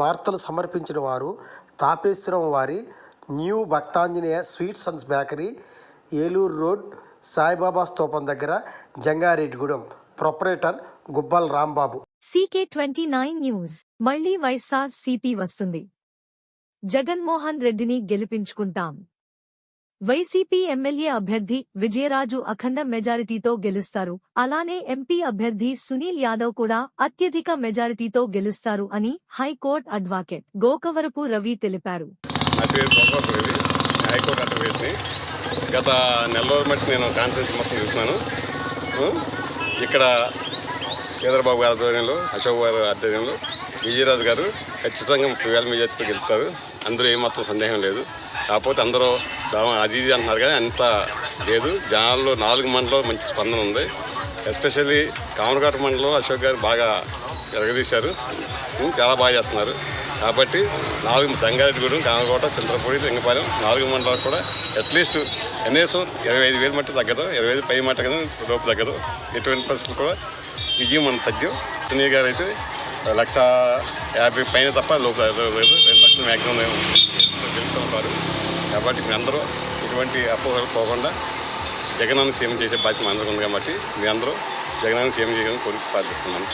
వార్తలు సమర్పించిన వారు తాపేశ్వరం వారి new Bhaktanjaneya sweets and bakery Eluru road Saibaba స్తూపం దగ్గర Jangareddygudem. Proprietor Gubbala Rambabu. CK twenty nine news. మళ్ళీ వైఎస్ఆర్ సిపి వస్తుంది. జగన్మోహన్ రెడ్డిని గెలిపించుకుంటాం. వైసీపీ ఎమ్మెల్యే అభ్యర్థి విజయరాజు అఖండ మెజారిటీతో గెలుస్తారు. అలానే ఎంపీ అభ్యర్థి సునీల్ యాదవ్ కూడా అత్యధిక మెజారిటీతో గెలుస్తారు అని హైకోర్టు అడ్వకేట్ గోకవరపు రవి తెలిపారు. గత నెల రోజుల మట్టి నేను కాన్ఫరెన్స్ మొత్తం చూస్తున్నాను ఇక్కడ చంద్రబాబు గారి ఆధ్వర్యంలో అశోక్ గారి ఆధ్వర్యంలో విజయరాజు గారు ఖచ్చితంగా ముప్పై వేల మెజార్టీతో గెలుస్తారు. అందులో ఏమాత్రం సందేహం లేదు. కాకపోతే అందరూ అది ఇది అంటున్నారు కానీ అంత లేదు. జనాల్లో నాలుగు మండలం మంచి స్పందన ఉంది. ఎస్పెషల్లీ కామరఘాట మండలం అశోక్ గారు బాగా ఎరగదీశారు. చాలా బాగా చేస్తున్నారు. కాబట్టి నాలుగు సంగారెడ్డిగూడెం కామకోట చంద్రపూడి లింగపాలెం నాలుగు మండలాలు కూడా అట్లీస్ట్ కనీసం ఇరవై ఐదు వేలు మట్టి తగ్గదు. ఇరవై ఐదు పై మట్ట కదా లోపు తగ్గదు. ఎటువంటి పరిస్థితులు కూడా విజయం మనం తగ్గం. సునీల్ గారు అయితే లక్ష యాభై పైన తప్ప లోపల లేదు రెండు లక్షలు మ్యాక్సిమం గెలుస్తూ ఉంటారు కాబట్టి మీ అందరూ ఇటువంటి అపోహలు పోకుండా జగనాన్ని సీఎం చేసే బాధ్యత అందరికీ ఉంది కాబట్టి మీ అందరూ జగనాన్ని సీఎం చేయాలని కోరిక ప్రార్థిస్తున్నాను